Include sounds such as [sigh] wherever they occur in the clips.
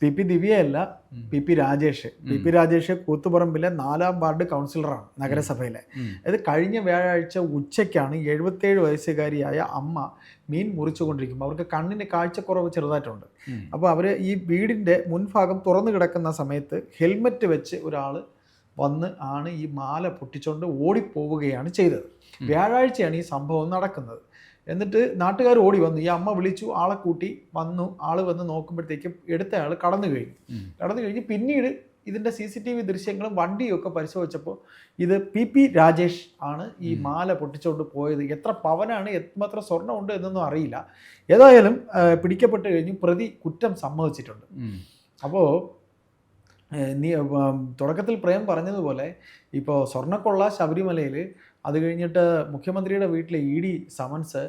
P P ദിവ്യയല്ല P P Rajesh. P P Rajesh കൂത്തുപറമ്പിലെ നാലാം ward കൗൺസിലറാണ് നഗരസഭയിലെ. അത് കഴിഞ്ഞ വ്യാഴാഴ്ച ഉച്ചയ്ക്കാണ് എഴുപത്തേഴ് വയസ്സുകാരിയായ അമ്മ മീൻ മുറിച്ചുകൊണ്ടിരിക്കുമ്പോൾ അവർക്ക് കണ്ണിന് കാഴ്ചക്കുറവ് ചെറുതായിട്ടുണ്ട്. അപ്പോൾ അവർ ഈ വീടിന്റെ മുൻഭാഗം തുറന്നു കിടക്കുന്ന സമയത്ത് ഹെൽമെറ്റ് വെച്ച് ഒരാൾ വന്ന് ആണ് ഈ മാല പൊട്ടിച്ചുകൊണ്ട് ഓടിപ്പോവുകയാണ് ചെയ്തത്. വ്യാഴാഴ്ചയാണ് ഈ സംഭവം നടക്കുന്നത്. എന്നിട്ട് നാട്ടുകാർ ഓടി വന്നു. ഈ അമ്മ വിളിച്ചു ആളെ കൂട്ടി വന്നു. ആൾ വന്ന് നോക്കുമ്പോഴത്തേക്കും എടുത്ത ആൾ കടന്നു കഴിഞ്ഞു. കടന്നു കഴിഞ്ഞ് പിന്നീട് ഇതിന്റെ സി സി ടി വി ദൃശ്യങ്ങളും വണ്ടിയും ഒക്കെ പരിശോധിച്ചപ്പോൾ ഇത് പി പി രാജേഷ് ആണ് ഈ മാല പൊട്ടിച്ചുകൊണ്ട് പോയത്. എത്ര പവനാണ് എത്രമാത്രം സ്വർണമുണ്ട് എന്നൊന്നും അറിയില്ല. ഏതായാലും പിടിക്കപ്പെട്ട് കഴിഞ്ഞു. പ്രതി കുറ്റം സമ്മതിച്ചിട്ടുണ്ട്. അപ്പോൾ നീ തുടക്കത്തിൽ പ്രേം പറഞ്ഞതുപോലെ ഇപ്പോൾ സ്വർണക്കൊള്ള ശബരിമലയിൽ അത് കഴിഞ്ഞിട്ട് മുഖ്യമന്ത്രിയുടെ വീട്ടിലെ ഇ ഡി സമൻസ്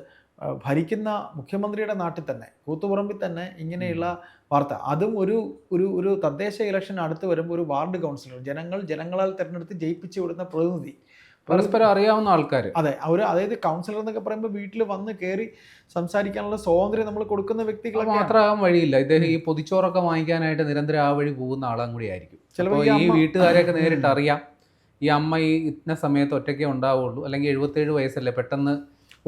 ഭരിക്കുന്ന മുഖ്യമന്ത്രിയുടെ നാട്ടിൽ തന്നെ കൂത്തുപറമ്പിൽ തന്നെ ഇങ്ങനെയുള്ള വാർത്ത. അതും ഒരു ഒരു ഒരു തദ്ദേശ ഇലക്ഷൻ അടുത്ത് വരുമ്പോൾ ഒരു വാർഡ് കൗൺസിലർ ജനങ്ങൾ ജനങ്ങളാൽ തിരഞ്ഞെടുത്ത് ജയിപ്പിച്ചു വിടുന്ന പ്രതിനിധി. പരസ്പരം അറിയാവുന്ന ആൾക്കാർ അതെ അവർ അതായത് കൗൺസിലർ എന്നൊക്കെ പറയുമ്പോൾ വീട്ടിൽ വന്ന് കയറി സംസാരിക്കാനുള്ള സ്വാതന്ത്ര്യം നമ്മൾ കൊടുക്കുന്ന വ്യക്തികൾ മാത്രമാകാൻ വഴിയില്ല. ഇദ്ദേഹം ഈ പൊതിച്ചോറൊക്കെ വാങ്ങിക്കാനായിട്ട് നിരന്തരം ആ വഴി പോകുന്ന ആളും കൂടി ആയിരിക്കും. ചിലപ്പോൾ ഈ ഈ വീട്ടുകാരെയൊക്കെ നേരിട്ട് അറിയാം. ഈ അമ്മ ഈ ഇന്ന സമയത്ത് ഒറ്റയ്ക്കേ ഉണ്ടാവുള്ളൂ. അല്ലെങ്കിൽ എഴുപത്തേഴ് വയസ്സല്ലേ പെട്ടെന്ന്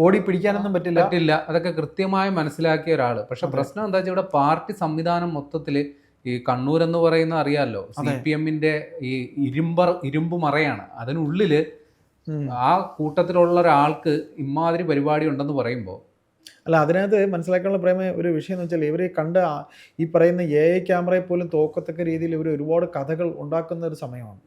ഓടി പിടിക്കാനൊന്നും പറ്റില്ല. പറ്റില്ല. അതൊക്കെ കൃത്യമായി മനസ്സിലാക്കിയ ഒരാൾ പക്ഷെ പ്രശ്നം എന്താ വെച്ചാൽ ഇവിടെ പാർട്ടി സംവിധാനം മൊത്തത്തിൽ ഈ കണ്ണൂർ എന്ന് പറയുന്ന അറിയാലോ സി. പി എമ്മിന്റെ ഈ ഇരുമ്പർ ഇരുമ്പ് മറയാണ്. അതിനുള്ളിൽ ആ കൂട്ടത്തിലുള്ള ഒരാൾക്ക് ഇമാതിരി പരിപാടി ഉണ്ടെന്ന് പറയുമ്പോൾ അല്ല അതിനകത്ത് മനസ്സിലാക്കാനുള്ള പ്രേമ ഒരു വിഷയം എന്ന് വെച്ചാൽ ഇവർ കണ്ട ഈ പറയുന്ന എ ഐ ക്യാമറയെ പോലും തോക്കത്തക്ക രീതിയിൽ ഇവർ ഒരുപാട് കഥകൾ ഉണ്ടാക്കുന്ന ഒരു സമയമാണ്.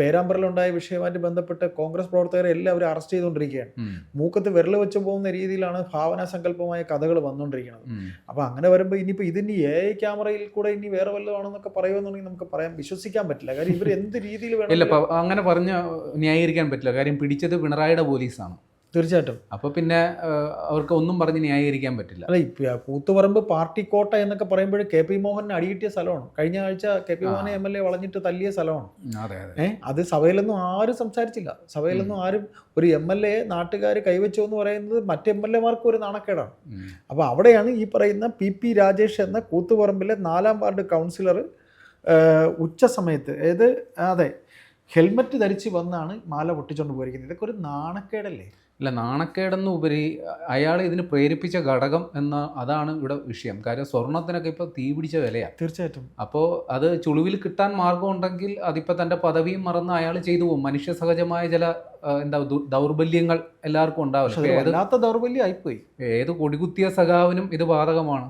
പേരാമ്പറിൽ പേരാമ്പ്രയിലുണ്ടായ വിഷയവുമായിട്ട് ബന്ധപ്പെട്ട് കോൺഗ്രസ് പ്രവർത്തകരെ എല്ലാം അവർ അറസ്റ്റ് ചെയ്തുകൊണ്ടിരിക്കുകയാണ്. മൂക്കത്ത് വിരൽ വെച്ച് പോകുന്ന രീതിയിലാണ് ഭാവനാ സങ്കല്പമായ കഥകൾ വന്നുകൊണ്ടിരിക്കുന്നത്. അപ്പൊ അങ്ങനെ വരുമ്പോൾ ഇനിയിപ്പോൾ ഇതിന് എ ഐ ക്യാമറയിൽ കൂടെ ഇനി വേറെ വല്ലതാണെന്നൊക്കെ പറയുമെന്നുണ്ടെങ്കിൽ നമുക്ക് പറയാൻ വിശ്വസിക്കാൻ പറ്റില്ല. കാര്യം ഇവർ എന്ത് രീതിയിൽ വേണം അങ്ങനെ പറഞ്ഞ് ന്യായീകരിക്കാൻ പറ്റില്ല. കാര്യം പിടിച്ചത് പിണറായിയുടെ പോലീസാണ്. തീർച്ചയായിട്ടും. അപ്പോൾ പിന്നെ അവർക്ക് ഒന്നും പറഞ്ഞ് ന്യായീകരിക്കാൻ പറ്റില്ല. അല്ല കൂത്തുപറമ്പ് പാർട്ടി കോട്ട എന്നൊക്കെ പറയുമ്പോൾ കെ പി മോഹൻ അടികിട്ടിയ സ്ഥലമാണ്. കഴിഞ്ഞ ആഴ്ച കെ പി മോഹനെ എം എൽ എ വളഞ്ഞിട്ട് തല്ലിയ സ്ഥലമാണ്. അതെ അതെ. ഏഹ് അത് സഭയിലൊന്നും ആരും സംസാരിച്ചില്ല. സഭയിലൊന്നും ആരും ഒരു എം എൽ എ നാട്ടുകാർ കൈവച്ചു എന്ന് പറയുന്നത് മറ്റ് എം എൽ എമാർക്ക് ഒരു നാണക്കേടാണ്. അപ്പോൾ അവിടെയാണ് ഈ പറയുന്ന പി പി രാജേഷ് എന്ന കൂത്തുപറമ്പിലെ നാലാം വാർഡ് കൗൺസിലർ ഉച്ച സമയത്ത് അതായത് അതെ ഹെൽമറ്റ് ധരിച്ച് വന്നാണ് മാല പൊട്ടിച്ചുകൊണ്ട് പോയിരിക്കുന്നത്. ഇതൊക്കെ ഒരു നാണക്കേടല്ലേ? അല്ല നാണക്കേടെന്ന് ഉപരി അയാൾ ഇതിന് പ്രേരിപ്പിച്ച ഘടകം എന്ന അതാണ് ഇവിടെ വിഷയം. കാര്യം സ്വർണത്തിനൊക്കെ ഇപ്പോൾ തീ പിടിച്ച വിലയാണ് തീർച്ചയായിട്ടും. അപ്പോൾ അത് ചുളിവിൽ കിട്ടാൻ മാർഗം ഉണ്ടെങ്കിൽ അതിപ്പോൾ തന്റെ പദവിയും മറന്ന് അയാൾ ചെയ്തു പോകും. മനുഷ്യ സഹജമായ ചില എന്താ ദൗർബല്യങ്ങൾ എല്ലാവർക്കും ഉണ്ടാവില്ല? ഏത് ദൗർബല്യം ആയിപ്പോയി ഏത് കൊടികുത്തിയ സഖാവിനും ഇത് ബാധകമാണ്.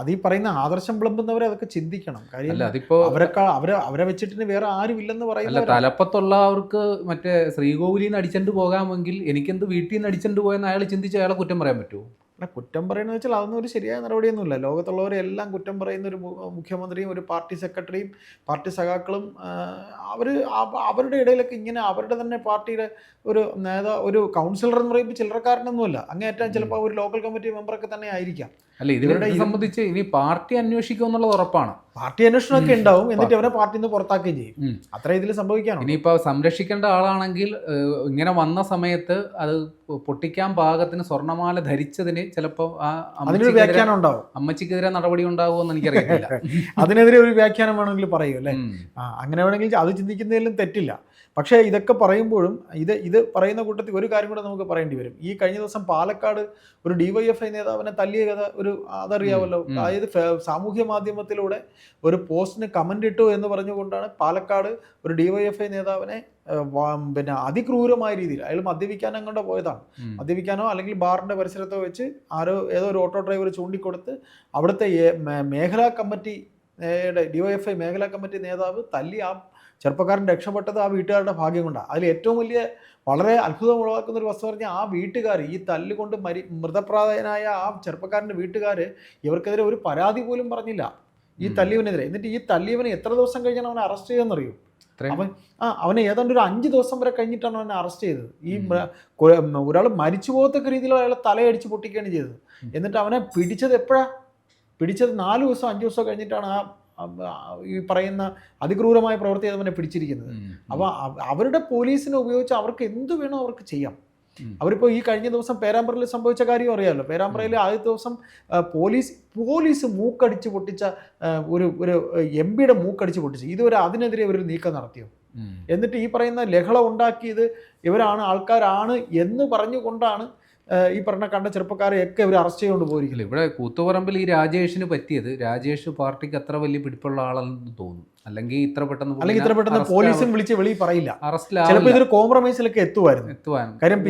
അത് ഈ പറയുന്ന ആദർശം വിളമ്പുന്നവർ അതൊക്കെ ചിന്തിക്കണം. കാര്യം അതിപ്പോ അവരൊക്കെ അവരെ അവരെ വെച്ചിട്ട് വേറെ ആരും ഇല്ലെന്ന് പറയുന്നത് തലപ്പത്തുള്ളവർക്ക് മറ്റേ ശ്രീകോവിലിൽ നിന്ന് അടിച്ചണ്ട് പോകാമെങ്കിൽ എനിക്കെന്ത് വീട്ടിൽ നിന്ന് അടിച്ചണ്ട് പോയെന്ന് അയാൾ ചിന്തിച്ച് അയാളെ കുറ്റം പറയാൻ പറ്റുമോ അല്ല കുറ്റം പറയുന്നത് വെച്ചാൽ അതൊന്നും ഒരു ശരിയായ നടപടിയൊന്നുമില്ല. ലോകത്തുള്ളവരെ എല്ലാം കുറ്റം പറയുന്ന ഒരു മുഖ്യമന്ത്രിയും ഒരു പാർട്ടി സെക്രട്ടറിയും പാർട്ടി സഖാക്കളും അവർ അവരുടെ ഇടയിലൊക്കെ ഇങ്ങനെ അവരുടെ തന്നെ പാർട്ടിയുടെ ഒരു നേതാ ഒരു കൗൺസിലർ എന്ന് പറയുമ്പോൾ ചില്ലറക്കാരനൊന്നുമല്ല. അങ്ങേയറ്റം ചിലപ്പോൾ ഒരു ലോക്കൽ കമ്മിറ്റി മെമ്പറൊക്കെ തന്നെ ആയിരിക്കാം. അല്ല ഇതിനെ ഇവരുടെ ഇത് സംബന്ധിച്ച് ഇനി പാർട്ടി അന്വേഷിക്കും എന്നുള്ളത് ഉറപ്പാണ്. പാർട്ടി അന്വേഷണമൊക്കെ ഉണ്ടാവും എന്നിട്ട് അവരെ പാർട്ടിയിൽ നിന്ന് പുറത്താക്കുകയും ചെയ്യും. അത്ര ഇതിൽ സംഭവിക്കാണ് ഇനിയിപ്പോ സംരക്ഷിക്കേണ്ട ആളാണെങ്കിൽ ഇങ്ങനെ വന്ന സമയത്ത് അത് പൊട്ടിക്കാൻ പാകത്തിന് സ്വർണമാല ധരിച്ചതിന് ചിലപ്പോൾ ആ അതിനൊരു അമ്മച്ചിക്കെതിരെ വ്യാഖ്യാനം ഉണ്ടാവും. അമ്മച്ചിക്കെതിരെ നടപടി ഉണ്ടാവുമെന്ന് എനിക്കറിയില്ല [laughs] അതിനെതിരെ ഒരു വ്യാഖ്യാനം വേണമെങ്കിൽ പറയൂ അല്ലേ? അങ്ങനെ വേണമെങ്കിൽ അത് ചിന്തിക്കുന്നതിലും തെറ്റില്ല. പക്ഷേ ഇതൊക്കെ പറയുമ്പോഴും ഇത് ഇത് പറയുന്ന കൂട്ടത്തിൽ ഒരു കാര്യം കൂടെ നമുക്ക് പറയേണ്ടി വരും ഈ കഴിഞ്ഞ ദിവസം പാലക്കാട് ഒരു ഡിവൈഎഫ്ഐ നേതാവിനെ തല്ലിയ കഥ ഒരു അതറിയാമല്ലോ ഉം. അതായത് സാമൂഹ്യ മാധ്യമത്തിലൂടെ ഒരു പോസ്റ്റിന് കമന്റ് ഇട്ടു എന്ന് പറഞ്ഞുകൊണ്ടാണ് പാലക്കാട് ഒരു ഡിവൈഎഫ്ഐ നേതാവിനെ പിന്നെ അതിക്രൂരമായ രീതിയിൽ അയാൾ മദ്യപിക്കാൻ അങ്ങോട്ട് പോയതാണ്. മദ്യപിക്കാനോ അല്ലെങ്കിൽ ബാറിന്റെ പരിസരത്തോ വെച്ച് ആരോ ഏതോ ഒരു ഓട്ടോ ഡ്രൈവർ ചൂണ്ടിക്കൊടുത്ത് അവിടുത്തെ മേഖലാ കമ്മിറ്റി ഡിവൈഎഫ്ഐ മേഖലാ കമ്മിറ്റി നേതാവ് തല്ലി ആ ചെറുപ്പക്കാരൻ രക്ഷപ്പെട്ടത് ആ വീട്ടുകാരുടെ ഭാഗ്യം കൊണ്ടാണ്. അതിൽ ഏറ്റവും വലിയ വളരെ അത്ഭുതം ഉളവാക്കുന്ന ഒരു വസ്തു പറഞ്ഞാൽ ആ വീട്ടുകാർ ഈ തല്ലുകൊണ്ട് മരി മൃതപ്രായനായ ആ ചെറുപ്പക്കാരന്റെ വീട്ടുകാർ ഇവർക്കെതിരെ ഒരു പരാതി പോലും പറഞ്ഞില്ല. ഈ. തല്ലിയവനെതിരെ. എന്നിട്ട് ഈ തല്ലിയവനെ എത്ര ദിവസം കഴിഞ്ഞാണ് അവനെ അറസ്റ്റ് ചെയ്തെന്നറിയോ അവൻ ആ അവനെ ഏതാണ്ട് ഒരു അഞ്ച് ദിവസം വരെ കഴിഞ്ഞിട്ടാണ് അവനെ അറസ്റ്റ് ചെയ്തത്. ഈ ഒരാൾ മരിച്ചു പോകത്തക്ക രീതിയിൽ അയാളെ തലയടിച്ച് പൊട്ടിക്കുകയാണ് ചെയ്തത്. എന്നിട്ട് അവനെ പിടിച്ചത് എപ്പോഴാണ് പിടിച്ചത് നാല് ദിവസം അഞ്ച് ദിവസം കഴിഞ്ഞിട്ടാണ് ആ, ഈ പറയുന്ന അതിക്രൂരമായ പ്രവൃത്തി അവനെ പിടിച്ചിരിക്കുന്നത്. അപ്പോൾ അവരുടെ പോലീസിനെ ഉപയോഗിച്ച് അവർക്ക് എന്ത് വേണോ അവർക്ക് ചെയ്യാം. അവരിപ്പോൾ ഈ കഴിഞ്ഞ ദിവസം പേരാമ്പ്രയിൽ സംഭവിച്ച കാര്യം അറിയാമല്ലോ പേരാമ്പ്രയിൽ ആദ്യത്തെ ദിവസം പോലീസ് പോലീസ് മൂക്കടിച്ച് പൊട്ടിച്ച ഒരു ഒരു എം പിയുടെ മൂക്കടിച്ച് പൊട്ടിച്ചു ഇതുവരെ അതിനെതിരെ ഒരു നീക്കം നടത്തിയോ? എന്നിട്ട് ഈ പറയുന്ന ലഹള ഉണ്ടാക്കിയത് ഇവരാണ് ആൾക്കാരാണ് എന്ന് പറഞ്ഞുകൊണ്ടാണ് ഈ പറഞ്ഞ കണ്ട ചെറുപ്പക്കാരെയൊക്കെ ഇവർ അറസ്റ്റ് ചെയ്തുകൊണ്ട് പോയിരിക്കില്ല? ഇവിടെ കൂത്തുപറമ്പിൽ ഈ രാജേഷിന് പറ്റിയത് രാജേഷ് പാർട്ടിക്ക് അത്ര വലിയ പിടിപ്പുള്ള ആളെന്ന് തോന്നുന്നു. അല്ലെങ്കിൽ ഇത്ര പെട്ടെന്ന് അല്ലെങ്കിൽ ഇത്ര പെട്ടെന്ന് പോലീസും വിളിച്ച് വെളി പറയില്ല. ചിലപ്പോൾ ഇതൊരു കോംപ്രമൈസിലൊക്കെ എത്തുമായിരുന്നു. എത്തുവാൻ കാര്യം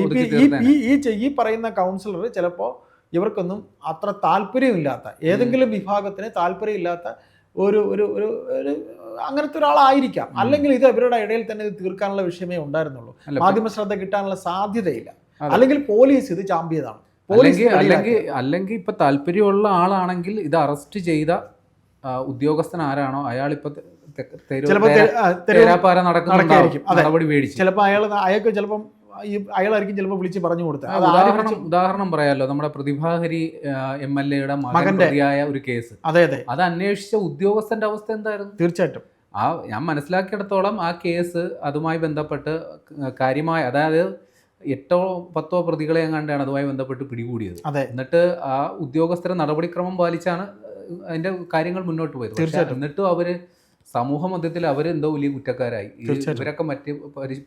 ഈ പറയുന്ന കൗൺസിലർ ചിലപ്പോൾ ഇവർക്കൊന്നും അത്ര താല്പര്യമില്ലാത്ത ഏതെങ്കിലും വിഭാഗത്തിന് താല്പര്യമില്ലാത്ത ഒരു ഒരു ഒരു ഒരു അങ്ങനത്തെ ഒരാളായിരിക്കാം. അല്ലെങ്കിൽ ഇത് ഇവരുടെ ഇടയിൽ തന്നെ ഇത് തീർക്കാനുള്ള വിഷയമേ ഉണ്ടായിരുന്നുള്ളൂ. മാധ്യമ ശ്രദ്ധ കിട്ടാനുള്ള സാധ്യതയില്ല. അല്ലെങ്കിൽ പോലീസ് ഇത് ചാമ്പ് അല്ലെങ്കിൽ അല്ലെങ്കിൽ. അല്ലെങ്കിൽ ഇപ്പൊ താല്പര്യമുള്ള ആളാണെങ്കിൽ ഇത് അറസ്റ്റ് ചെയ്ത ഉദ്യോഗസ്ഥൻ ആരാണോ അയാൾ ഇപ്പൊ. നടപടി മേടിച്ചു. ചിലപ്പോൾ അയാൾ അയാൾക്ക് ചിലപ്പം അയാളായിരിക്കും ചിലപ്പോൾ വിളിച്ച് പറഞ്ഞു കൊടുത്തത്. ഉദാഹരണം ഉദാഹരണം പറയാലോ. നമ്മുടെ പ്രതിഭാഹരി എം എൽ എയുടെ മകന്റെയായ ഒരു കേസ്. അതെ അതെ. അത് അന്വേഷിച്ച ഉദ്യോഗസ്ഥന്റെ അവസ്ഥ എന്തായിരുന്നു? തീർച്ചയായിട്ടും. ആ ഞാൻ മനസ്സിലാക്കിയിടത്തോളം ആ കേസ് അതുമായി ബന്ധപ്പെട്ട് കാര്യമായ അതായത് എട്ടോ പത്തോ പ്രതികളെ എങ്ങാണ്ടാണ് അതുമായി ബന്ധപ്പെട്ട് പിടികൂടിയത്. എന്നിട്ട് ആ ഉദ്യോഗസ്ഥരെ നടപടിക്രമം പാലിച്ചാണ് അതിന്റെ കാര്യങ്ങൾ മുന്നോട്ട് പോയത്. എന്നിട്ട് തീർച്ചയായിട്ടും. എന്നിട്ടും അവർ സമൂഹ മധ്യത്തിൽ അവർ എന്തോ വലിയ കുറ്റക്കാരായി. ഇവരൊക്കെ മറ്റ്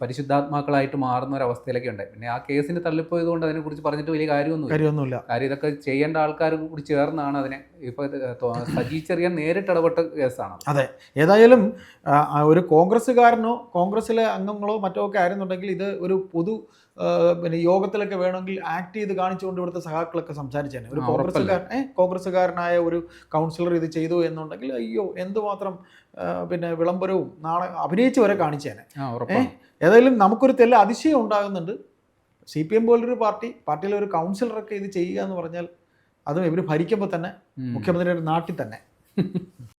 പരിശുദ്ധാത്മാക്കളായിട്ട് മാറുന്ന ഒരു അവസ്ഥയിലൊക്കെ ഉണ്ടായി. പിന്നെ ആ കേസിന് തള്ളിപ്പോയത് കൊണ്ട് അതിനെ കുറിച്ച് പറഞ്ഞിട്ട് വലിയ കാര്യമൊന്നുമില്ല. കാര്യം ഇതൊക്കെ ചെയ്യേണ്ട ആൾക്കാർ കൂടി ചേർന്നാണ് അതിനെ ഇപ്പൊ സജി നേരിട്ട് ഇടപെട്ട കേസാണ് അതെ. ഏതായാലും ഒരു കോൺഗ്രസ്സുകാരനോ കോൺഗ്രസിലെ അംഗങ്ങളോ മറ്റോ ഒക്കെ ആയിരുന്നുണ്ടെങ്കിൽ ഇത് ഒരു പൊതു പിന്നെ യോഗത്തിലൊക്കെ വേണമെങ്കിൽ ആക്ട് ചെയ്ത് കാണിച്ചുകൊണ്ട് ഇവിടുത്തെ സഹാക്കളൊക്കെ സംസാരിച്ചേനെ. ഒരു കോൺഗ്രസ്സുകാരൻ കോൺഗ്രസ്സുകാരനായ ഒരു കൗൺസിലർ ഇത് ചെയ്തു എന്നുണ്ടെങ്കിൽ അയ്യോ എന്തുമാത്രം പിന്നെ വിളംബരവും നാളെ അഭിനയിച്ച് വരെ കാണിച്ചേനെ. ഏതായാലും നമുക്കൊരു തെല്ല അതിശയം ഉണ്ടാകുന്നുണ്ട്. സി പി എം പോലൊരു പാർട്ടി പാർട്ടിയിലെ ഒരു കൗൺസിലറൊക്കെ ഇത് ചെയ്യുക എന്ന് പറഞ്ഞാൽ അതും ഇവർ ഭരിക്കുമ്പോൾ തന്നെ. മുഖ്യമന്ത്രിയുടെ നാട്ടിൽ തന്നെ. [laughs]